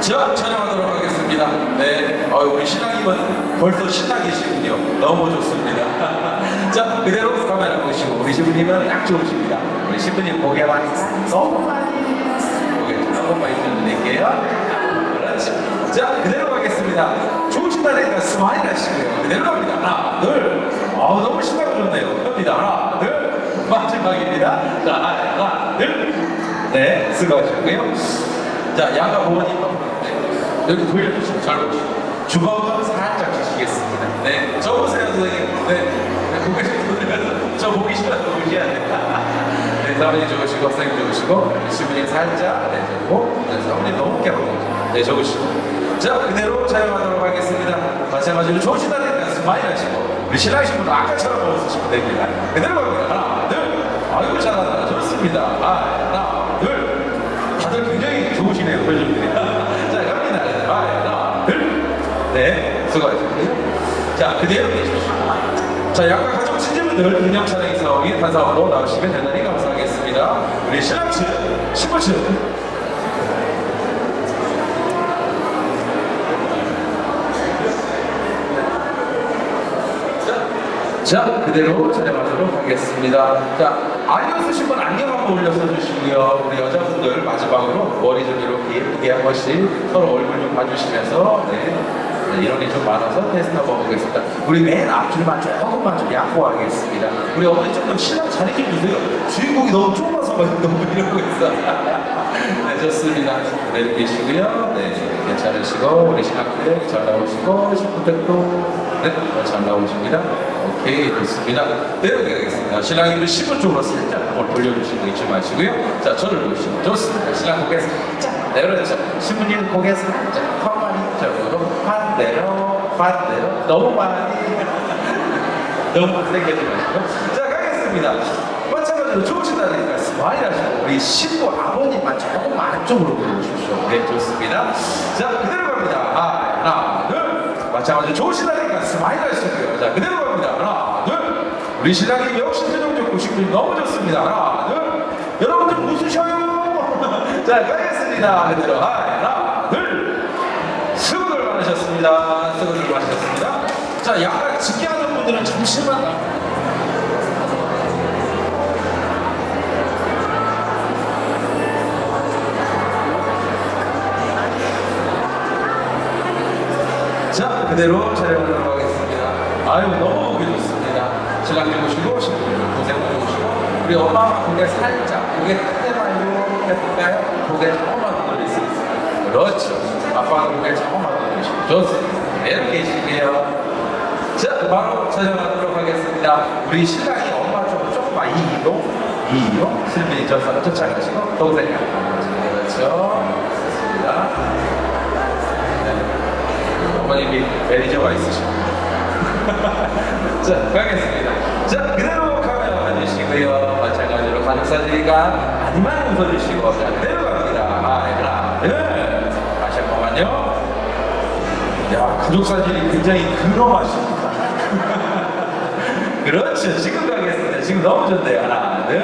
자, 촬영하도록 하겠습니다. 네, 어, 우리 신랑님은 벌써 신나 계시군요. 너무 좋습니다. 자, 그대로 카메라 보시고 우리 신부님은 딱 좋으십니다. 우리 신부님 고개 많이 너무 많이 고개 조금 많이 들어드릴게요. 자, 그대로 가겠습니다. 좋으신다니까 스마일 하시고요. 그대로 갑니다. 하나, 둘. 어우, 너무 신나고 좋네요. 갑니다. 하나, 둘. 마지막입니다. 자, 하나, 둘. 네, 수고하셨고요. 자, 양가 부모님 네, 여기 돌려주시고 잘 보시고 주먹은 살짝 주시겠습니다. 네, 저 보세요 선생님. 네, 네 고개 좀 돌려서 저 보기 싫어서 보셔야 돼요. 네, 사모님 좋으시고 선생님 좋으시고 신부님 살짝 네, 저고 네, 사모님 너무 깨끗하죠. 네, 적으시고 자, 그대로 촬영하도록 하겠습니다. 마찬가지로 좋으시다니까 스마일 하시고 우리 신랑 신부는 아까처럼 웃으시면 됩니다. 그대로 갑니다. 하나, 둘. 아이고 잘한다. 좋습니다. 아, 하나, 둘. 다들 굉장히 좋으시네요, 표정들이. 자, 갑니다. 하나, 둘. 네, 수고하셨고요. 자, 그대로 계십시오. 자, 양가 가족 친지분들 기념 촬영 사옥이 단상으로 나오시면 대단히 감사하겠습니다. 우리 신랑 측, 신부 측. 자, 그대로 촬영하도록 하겠습니다. 자, 안경 쓰신 분 안경 한번 올려서 주시고요. 우리 여자분들 마지막으로 머리 좀 이렇게 예쁘게 한 번씩 서로 얼굴 좀 봐주시면서 네. 네, 이런 게 좀 많아서 테스트 한번 보겠습니다. 우리 맨 앞줄만 조금만 좀 양보하겠습니다. 우리 어머니 조금 신랑 좀 주세요. 주인공이 너무 좁아서 막 너무 이러고 있어. 네, 좋습니다. 그대로 계시고요. 네, 괜찮으시고 우리 신랑들 잘 나오시고 신부들도 네, 잘 나오십니다. 오케이, 좋습니다. 내려오게 하겠습니다. 신랑님들 10분 쪽으로 살짝 돌려주시고 잊지 마시고요. 자, 저를 보시고 좋습니다. 신랑 고개 살짝 내려오죠. 신부님 고개 살짝 반대로 반대로 너무 많이 너무 세게 하지 마시고 자, 가겠습니다. 마찬가지로 좋으신다니까 스마일 하시고 우리 신부 아버님만 조금 안쪽으로 보여주십시오. 네, 좋습니다. 자, 그대로 갑니다. 하나, 둘. 마찬가지로 좋으신다니까 스마일 하시고요. 자, 그대로 갑니다. 하나, 둘. 우리 신랑님 역시 표정 좋고 신부님 너무 좋습니다. 하나, 둘. 여러분들 웃으셔요. 자, 가겠습니다. 그대로 하나, 둘. 많으셨습니다. 수고들 많으셨습니다. 자, 약간 직계하는 분들은 잠시만 자, 그대로 촬영하도록 하겠습니다. 아유, 너무 보기 좋습니다. 신랑님 모시고, 신부님 고생 모시고, 우리 엄마 고개 살짝, 고개 크게만요, 해볼까요? 고개 조금만 돌릴 수 있어요. 그렇죠. 아빠 고개 조금만 좋습니다. 이렇게 계시고요. 자, 바로 촬영하도록 하겠습니다. 우리 신랑이 엄마 좀 조금만 이로, 이로, 실민이 저서 쫓아가시고, 동생이 그렇죠. 좋습니다. 네. 어머님이 매니저가 있으시고 자 가겠습니다 자 그대로 카메라 봐주시고요 마찬가지로 가족 사진이가 많이만 웃어주시고 자 그대로 갑니다 하나 둘 다시 한 번만요 야 가족 사진이 굉장히 근엄하십니다. 그렇죠. 지금 가겠습니다. 지금 너무 좋네요. 하나 둘.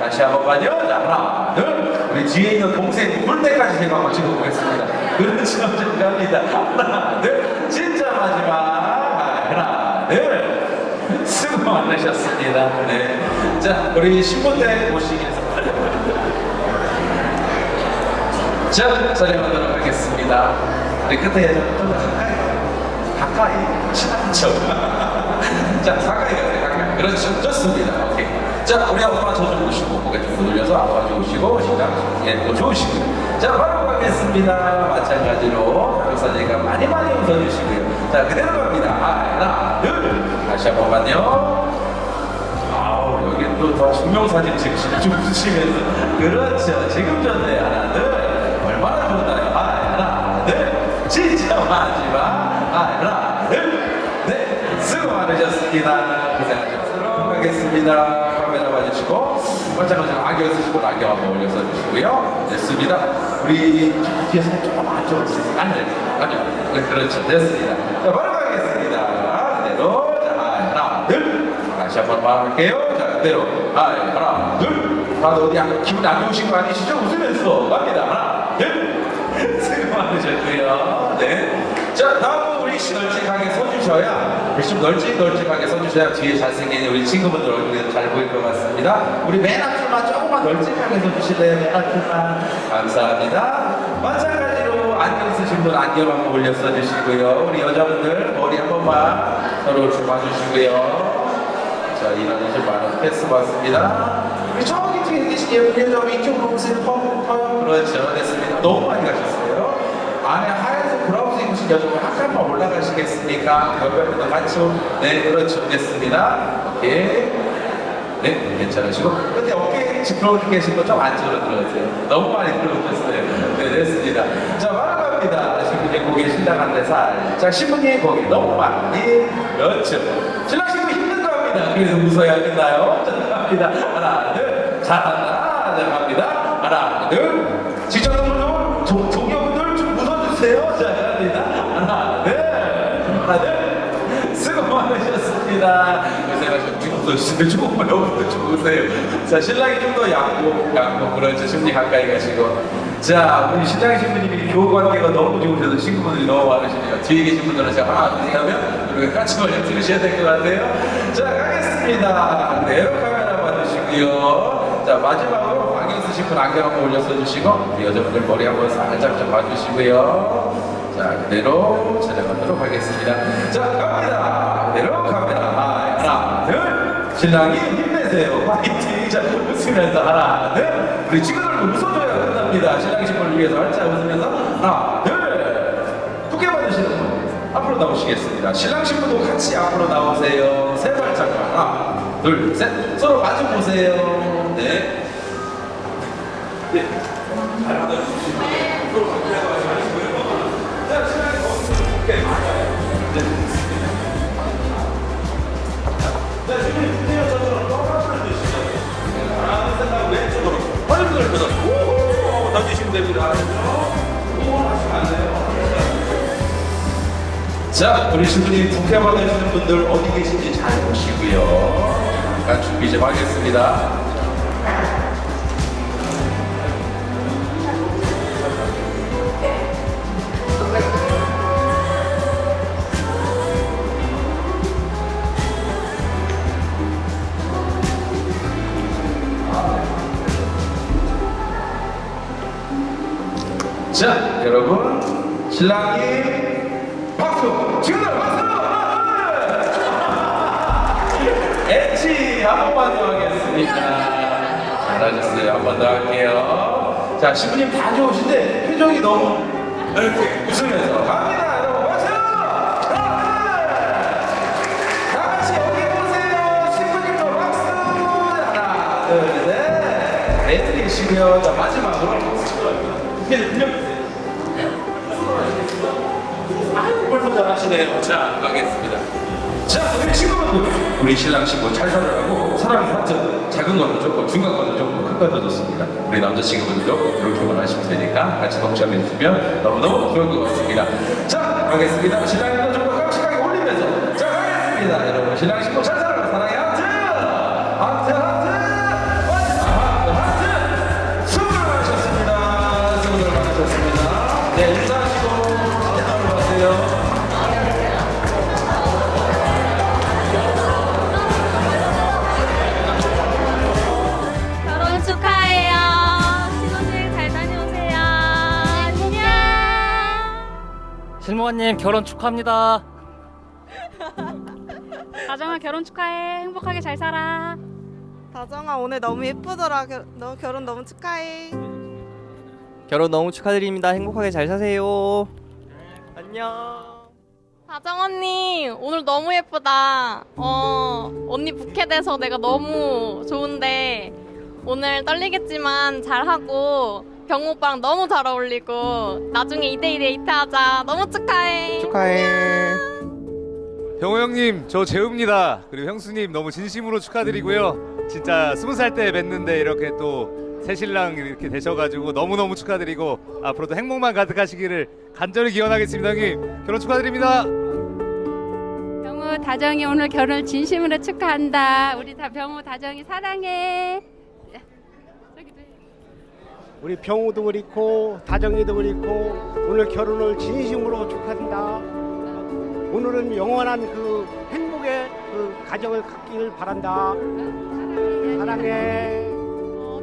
다시 한 번만요. 자 하나 둘. 우리 뒤에 있는 동생 울 때까지 제가 한번 찍어보겠습니다. 그렇죠. 갑니다. 하나 둘. 진짜 마지막. 하나 둘. 수고 많으셨습니다. 네 자 우리 신부대 모시겠습니다 자 촬영하도록 하겠습니다 우리 끝에 좀 가까이 가까이 친한 자 가까이 가세요 가까이. 그렇죠 좋습니다. 오케이. 자 우리 아빠 저좀 보시고 고개 좀 돌려서 아빠 좋으시고 신랑 예또 좋으시고. 자 바로 가겠습니다. 마찬가지로 가족사진가 많이 많이 웃어주시고요. 자 그대로 갑니다. 하나 둘. 다시 한 번만요. 아우 여기 또더 증명사진 웃으시면서. 그렇죠. 지금 좋 마지막 하나 둘네 수고 많으셨습니다 고생하셨도록 하겠습니다 카메라 봐주시고 마찬가지로 안경 분 안경 한번 올려서 주시고요. 됐습니다. 우리 뒤에서 조금 안쪽으로 쓰세요. 안 돼. 아니요. 네, 그렇죠. 됐습니다. 자, 바로 가겠습니다. 그대로. 자, 하나, 둘. 다시 한번 말할게요. 자, 그대로. 아, 하나, 둘. 다들 어디 안- 기분 안 좋으신 거 아니시죠? 웃으면서 갑니다. 하나, 둘. 수고 많으셨고요. 네. 자, 다음은 우리 널찍하게 서주셔야, 우리 좀 널찍널찍하게 서주셔야 뒤에 잘생긴 우리 친구분들 얼굴이 잘 보일 것 같습니다. 우리 맨 앞줄만 조금만 널찍하게 서주실래요? 맨 앞줄만. 감사합니다. 마찬가지로 안경 쓰신 분 안경 한번 올려 써주시고요. 우리 여자분들 머리 한 번만 서로 좀 봐주시고요. 자, 이런 좀 많은 패스 받습니다. 우리 저기 뒤에 계신 예쁜 여자 이쪽으로 오세요. 퍼, 퍼. 그렇죠. 됐습니다. 너무 많이 가셨어요. 입으신 여자분 한 칸만 올라가시겠습니까? 옆에 분도 같이. 오- 네, 그렇죠. 됐습니다. 오케이. 네, 괜찮으시고. 근데 어깨 짚어 계신 거좀 안쪽으로 들어주세요. 너무 많이 들어오셨어요. 네, 됐습니다. 자, 바라갑니다. 신부님 고개 신랑한테 살짝. 신부님 고개 너무 많이. 그렇죠. 신랑 신부 힘든 거 합니다. 그래서 웃어야 끝나요. 자, 갑니다. 하나, 둘. 잘한다. 자, 갑니다. 하나, 둘. 시청자분들, 종- 종교분들 좀 웃어주세요. 자. 둘. 수고 많으셨습니다. 고생하셨고, 여기도 좀 오세요. 자, 신랑이 좀더 양보, 양보, 그렇죠. 신부님 가까이 가시고. 자, 우리 신랑 신부님이 교우 관계가 너무 좋으셔서 친구분들이 너무 많으시네요. 뒤에 계신 분들은 제가 하나, 둘 하면 우리가 같이 걸려 들으셔야 될 것 같아요. 자, 가겠습니다. 네, 카메라 받으시고요. 자, 마지막으로 안경 쓰신 분 안경 한번 올려 써주시고, 우리 여자분들 머리 한번 살짝 좀 봐주시고요. 자, 그대로 촬영하도록 하겠습니다. 자, 갑니다. 그대로 카메라. 하나, 둘. 신랑이 힘내세요. 파이팅. 자, 웃으면서 하나, 둘. 우리 친구들도 웃어줘야 끝납니다. 신랑 신부를 위해서 활짝 웃으면서 하나, 둘. 두개 받으시는 분 앞으로 나오시겠습니다. 신랑 신부도 같이 앞으로 나오세요. 세 발짝만. 하나, 둘, 셋. 서로 마주 보세요. 네. 네. 잘 받아주시고. 서로 가까이 가시고요. 자, 우리 신부님 국회 받으시는 분들 어디 계신지 잘 보시고요. 잠깐 준비 좀 하겠습니다. 신랑이 박수! 지금들 박수! 엣지 한 번만 더 하겠습니다. 잘하셨어요. 한 번 더 할게요. 자, 신부님 다 좋으신데 표정이 너무 이렇게 웃으면서 갑니다. 여러분, 박수! 하나, 둘. 다 같이 여기 보세요. 신부님도 박수! 하나, 둘, 셋. 네, 계시고요. 자, 마지막으로 이렇게 벌써 잘하시네요. 자, 가겠습니다. 자, 우리 친구분들, 우리 신랑 신부 잘 살아라고 사랑의 하트 작은 것도 좋고 중간 것도 좋고 큰 것도 좋습니다. 우리 남자 친구분들도 이렇게 원하시면 되니까 같이 동참해 주시면 너무너무 좋을 것 같습니다. 자, 가겠습니다. 신랑님도 좀더 깜찍하게 올리면서 자, 가겠습니다. 여러분, 신랑 신부 잘 살아 실무관님 결혼 축하합니다. 가정아 결혼 축하해. 행복하게 잘 살아. 다정아 오늘 너무 예쁘더라. 겨, 너 결혼 너무 축하해. 결혼 너무 축하드립니다. 행복하게 잘 사세요. 안녕. 다정 언니 오늘 너무 예쁘다. 어 언니 부캐 돼서 내가 너무 좋은데 오늘 떨리겠지만 잘하고 병우 오빠랑 너무 잘 어울리고 나중에 2대2 데이트 하자. 너무 축하해. 축하해. 병호 형님, 저 재우입니다. 그리고 형수님 너무 진심으로 축하드리고요. 진짜 스무 살 때 뵀는데 이렇게 또 새신랑 이렇게 되셔가지고 너무너무 축하드리고 앞으로도 행복만 가득하시기를 간절히 기원하겠습니다, 형님. 결혼 축하드립니다. 병우 다정이 오늘 결혼 진심으로 축하한다. 우리 다 병우 다정이 사랑해. 우리 병우도 그렇고 다정이도 그렇고 오늘 결혼을 진심으로 축하한다. 오늘은 영원한 그 행복의 그 가정을 갖기를 바란다. 사랑해.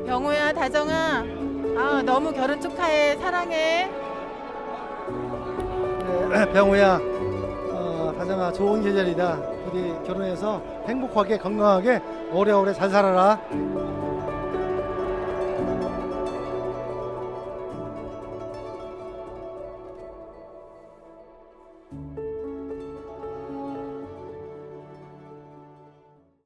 병우야, 다정아, 아, 너무 결혼 축하해, 사랑해. 네, 병우야, 어, 다정아 좋은 계절이다. 우리 결혼해서 행복하게 건강하게 오래오래 잘 살아라.